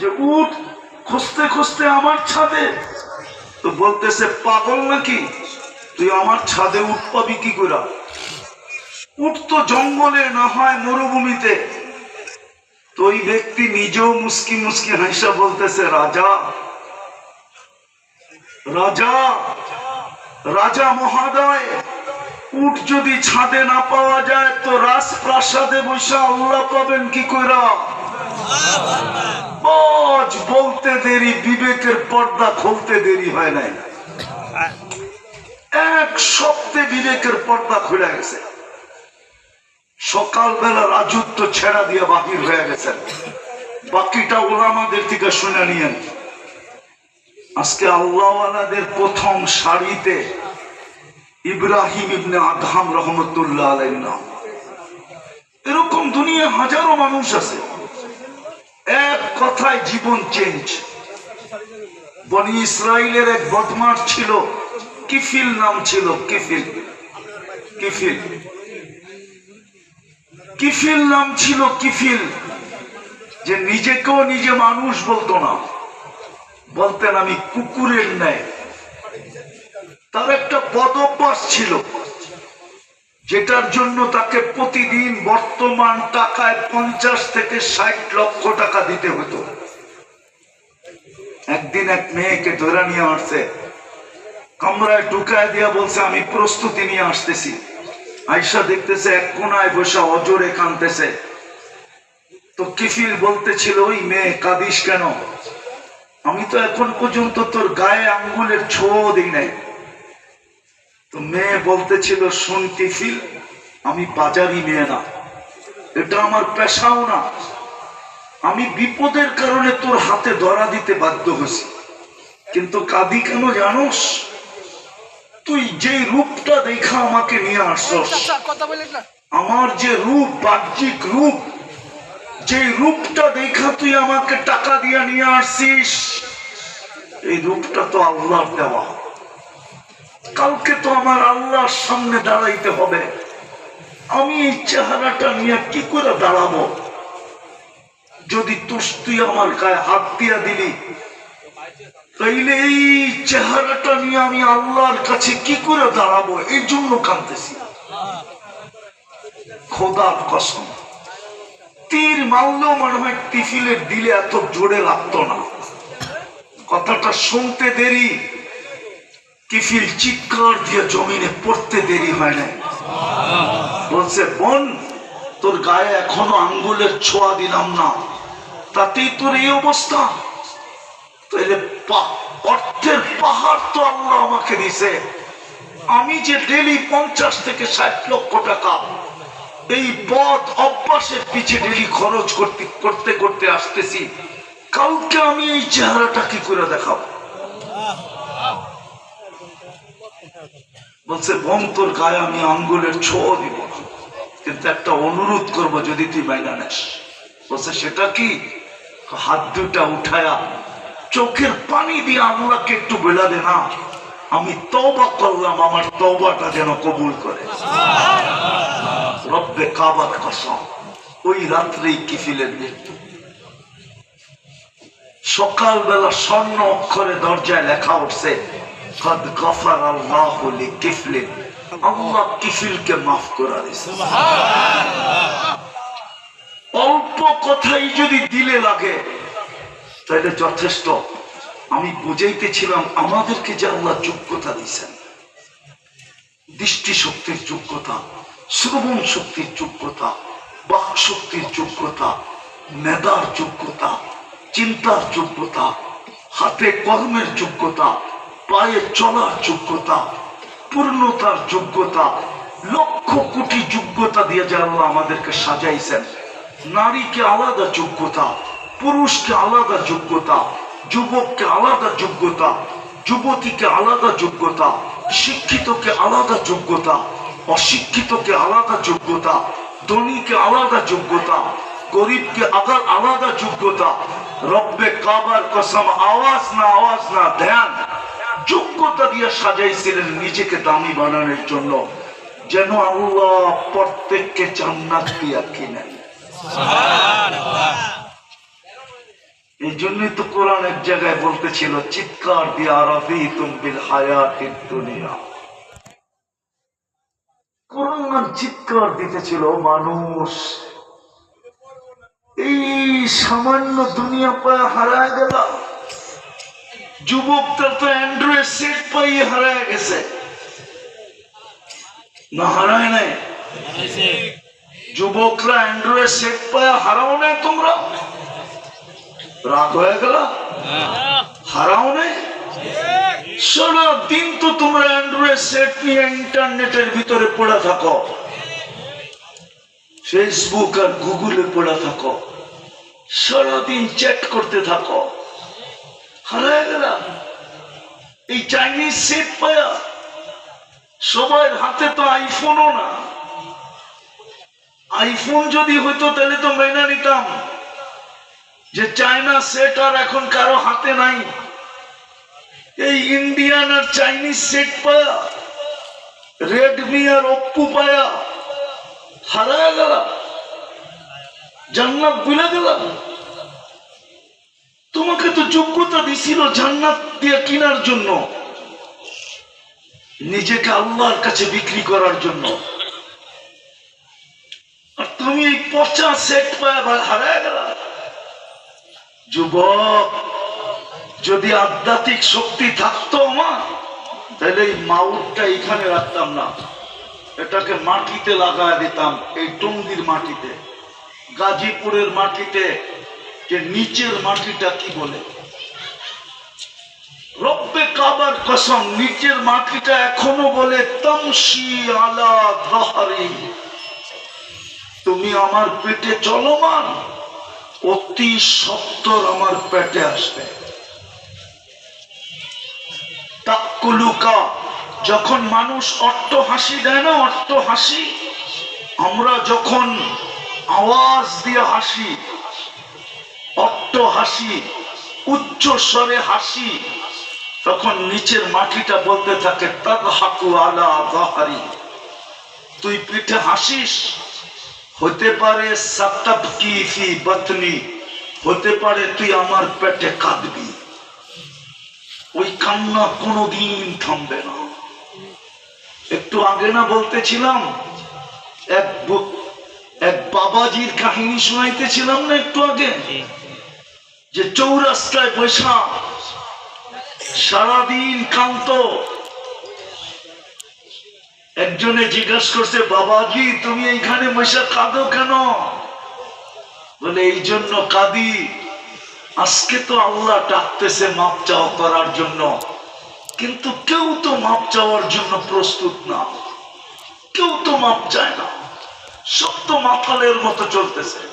যে উঠ খুঁজতে খুঁজতে আমার ছাদে। তো বলতেছে, পাগল নাকি? তুই আমার ছাদে উঠ পাবি কি করে? উঠ তো জঙ্গলে, না হয় মরুভূমিতে। তো ওই ব্যক্তি নিজেও মুস্কি মুস্কি হাসা বলতেছে, রাজা রাজা রাজা মহাদয় উট যদি ছাদে না পাওয়া যায়, তো রাজপ্রাসাদে বসে আল্লাহ পাবেন কি কইরা বজ বলতে দেরি, বিবেকের পর্দা খুলতে দেরি হয় নাই। এক সপ্তাহে বিবেকের পর্দা খুলে গেছে। সকালবেলা রাজত্ব ছেড়া দিয়ে বাহির হয়ে গেছেন। বাকিটা ওলামাদের থেকে শুনে নিয়েন। আজকে আল্লাহওয়ালাদের প্রথম সারিতে ইব্রাহিম ইবনে আদহাম রহমতুল্লাহ নাম। এরকম দুনিয়া হাজারো মানুষ আছে। এক কথায় জীবন চেঞ্জ বনি ইসরায়েলের এক বদমাস ছিল, কিফিল নাম ছিল, কিফিল। কিফিল। কিফিল নাম ছিল কিফিল। যে নিজেকেও নিজে মানুষ বলতো না। বলতেন আমি কুকুরের ন্যায়। তার একটা পদভ্যাস ছিল। যেটার জন্য তাকে প্রতিদিন বর্তমান টাকায় পঞ্চাশ থেকে ষাট লক্ষ টাকা দিতে হতো। একদিন এক মেয়েকে ধরে নিয়ে আসছে। কামরায় ঢুকায় দিয়া বলছে, আমি প্রস্তুতি নিয়ে আসতেছি। আইসা দেখতেছে, এক কোনায় বসে অজরে কানতেছে তো কিফিল বলতেছিল, ওই মেয়ে, কাঁদিস কেন? আমি তো এখন পর্যন্ত তোর গায়ে আঙ্গুলের ছো দিই নাই। তো মেয়ে বলতেছিল শুন কিফিল আমি বাজারি মেয়ে না। এটা আমার পেশাও না। আমি বিপদের কারণে তোর হাতে ধরা দিতে বাধ্য হয়েছি। কিন্তু কাঁদি কেন জানোস? তুই যে রূপটা দেখা আমাকে নিয়ে আসছস কথা বলেন আমার যে রূপ বাহ্যিক রূপ যে রূপটা দেখা তুই আমাকে টাকা দিয়ে নিয়ে আসছিস এই রূপটা তো আল্লাহর দেওয়া। কালকে তো আমার আল্লাহর সামনে দাঁড়াইতে হবে। আমি এই চেহারাটা নিয়ে কি করে দাঁড়াবো? যদি তুই আমার গায়ে হাত দিয়া দিলি, তাইলে এই চেহারাটা নিয়ে আমি আল্লাহর কাছে কি করে দাঁড়াবো? এই জন্য কাঁদতেছি। খোদার কসম, তীর মারলেও মনে হয় টিফিলের দিলে এত জোরে লাগতো না। কথাটা শুনতে দেরি। টিফিল চিৎকার দিয়ে জমিনে পড়তে দেরি হয় না বলছে, বোন, তোর গায়ে এখনও আঙ্গুলের ছোঁয়া দিলাম না। তাতেই তোর এই অবস্থা। তাইলে অর্থের পাহাড় তো আল্লাহ আমাকে দিছে। আমি যে ডেলি পঞ্চাশ থেকে ষাট লক্ষ টাকা এই পথ অভ্যাসের পিছে ডেলি খরচ করতে করতে করতে আসতেছি, কাউকে আমি এই চেহারাটা কি করে দেখাবো? বলছে বোন তোর গায়ে আমি আঙ্গুলের ছোঁয়া দিব। কিন্তু একটা অনুরোধ করব যদি তুই মাইনা নেস বলছে, সেটা কি? হাত দুটা উঠায়া চোখের পানি দিয়ে আল্লাহকে একটু বেলা দে না। আমি তওবা করলাম, আমার তওবাটা যেন কবুল করে। রব্বে কাবার কসম, ওই রাত্রেই কিফিলের মৃত্যু। সকালবেলা স্বর্ণ অক্ষরে দরজায় লেখা উঠছে গফার আল্লাহ লি আল্লাহ কিফিলকে মাফ করে অল্প কথাই যদি দিলে লাগে তাহলে যথেষ্ট। আমি বুঝাইতেছিলাম, আমাদেরকে যে আল্লাহ যোগ্যতা দিছেন দৃষ্টি শক্তির যোগ্যতা, শ্রবণ শক্তির যোগ্যতা, বাক শক্তির যোগ্যতা, মেধার যোগ্যতা, চিন্তার যোগ্যতা, হাতে কর্মের যোগ্যতা পায়ে চলার যোগ্যতা, পূর্ণতার যোগ্যতা, লক্ষ কোটি যোগ্যতা দিয়ে যে আল্লাহ আমাদেরকে সাজাইছেন। নারীকে আলাদা যোগ্যতা, পুরুষকে আলাদা যোগ্যতা, যুবককে আলাদা যোগ্যতা, যুবতীকে আলাদা যোগ্যতা, শিক্ষিতকে আলাদা যোগ্যতা, অশিক্ষিতকে আলাদা যোগ্যতা, ধনীকে আলাদা যোগ্যতা, গরিবকে আলাদা আলাদা যোগ্যতা, রব্বে কাবার কসম, আওয়াজ না আওয়াজ না, ধ্যান। যোগ্যতা দিয়ে সাজাইছিলেন নিজেকে দামি বানানোর জন্য। যেন আল্লাহ প্রত্যেককে জান্নাত দিয়া কিনেন এই জন্যই তো কোরআন এক জায়গায় বলতেছিল, চিৎকার দিয়ে আরবি তুমবিল হায়াতির দুনিয়া। কোরআন চিৎকার দিতেছিল মানুষ, এই সামান্য দুনিয়া পায় হারায় গেল যুবকটা তো অ্যান্ড্রয়েড সেট পাইয়ে হারায় গেছে। না হারায় নাই? যুবকরা অ্যান্ড্রয়েড সেট পায় হারাও নাই তোমরা? রাগ হয়ে গেল? হারাও নাই? সারা দিন তো তোমরা অ্যান্ড্রয়েড সেট নিয়ে ইন্টারনেটের ভিতরে পড়ে থাকো। ফেসবুক আর গুগলে পড়ে থাকো। সারাদিন চ্যাট করতে থাকো। হারায় গেল এই চাইনিজ সেট পায়া সবার হাতে তো আইফোনও না। আইফোন যদি হইতো, তাহলে তো মেনে নিতাম যে চায়না সেট আর এখন কারও হাতে নাই। এই ইন্ডিয়ান আর চাইনিজ সেট পায়া রেডমি আর ওপ্পো পায়া হারায় গেল জান্নাত বুলে গেল তোমাকে তো যোগ্যতা দিছিল জান্নাত দিয়ে কেনার জন্য। নিজেকে আল্লাহর কাছে বিক্রি করার জন্য। আর তুমি এই পচা সেট পায় হারায় গেল। যুবক, যদি আধ্যাত্মিক শক্তি থাকতো আমার, তাহলে এই মাউটটা এখানে রাখতাম না। এটাকে মাটিতে লাগায় দিতাম, এই টঙ্গির মাটিতে। গাজীপুরের মাটিতে যে নিচের মাটিটা কি বলে? রব্বে কাবার কসম, নিচের মাটিটা এখনও বলে তমসি আলা দহারি। তুমি আমার পেটে চলমান, অতি সত্তর আমার পেটে আসবে। তাকুলুকা, যখন মানুষ অট্ট হাসি দেয় না, অট্ট হাসি, আমরা যখন আওয়াজ দিয়ে হাসি হাসি, উচ্চ স্বরে হাসি, তখন নিচের মাটিটা বলতে থাকে তুই পিঠে হাসিস? হতে পারে হতে পারে, তুই আমার পেটে কাঁদবি। ওই কান্না কোনোদিন থামবে না। একটু আগে না বলতেছিলাম, এক এক বাবাজির কাহিনী শোনাইতেছিলাম না একটু আগে? যে চৌরাস্তায় বৈশা সারাদিন কান্ত একজনে জিজ্ঞাসা করছে, বাবাজি, তুমি এইখানে বৈশা কাঁদো কেন? বলে, এই জন্য কাঁদি। আজকে তো আল্লাহ ডাকতেছে মাপ চাওয়া করার জন্য। কিন্তু কেউ তো মাপ চাওয়ার জন্য প্রস্তুত না। কেউ তো মাপ চায় না। সব তো মাতালের মতো চলতেছে।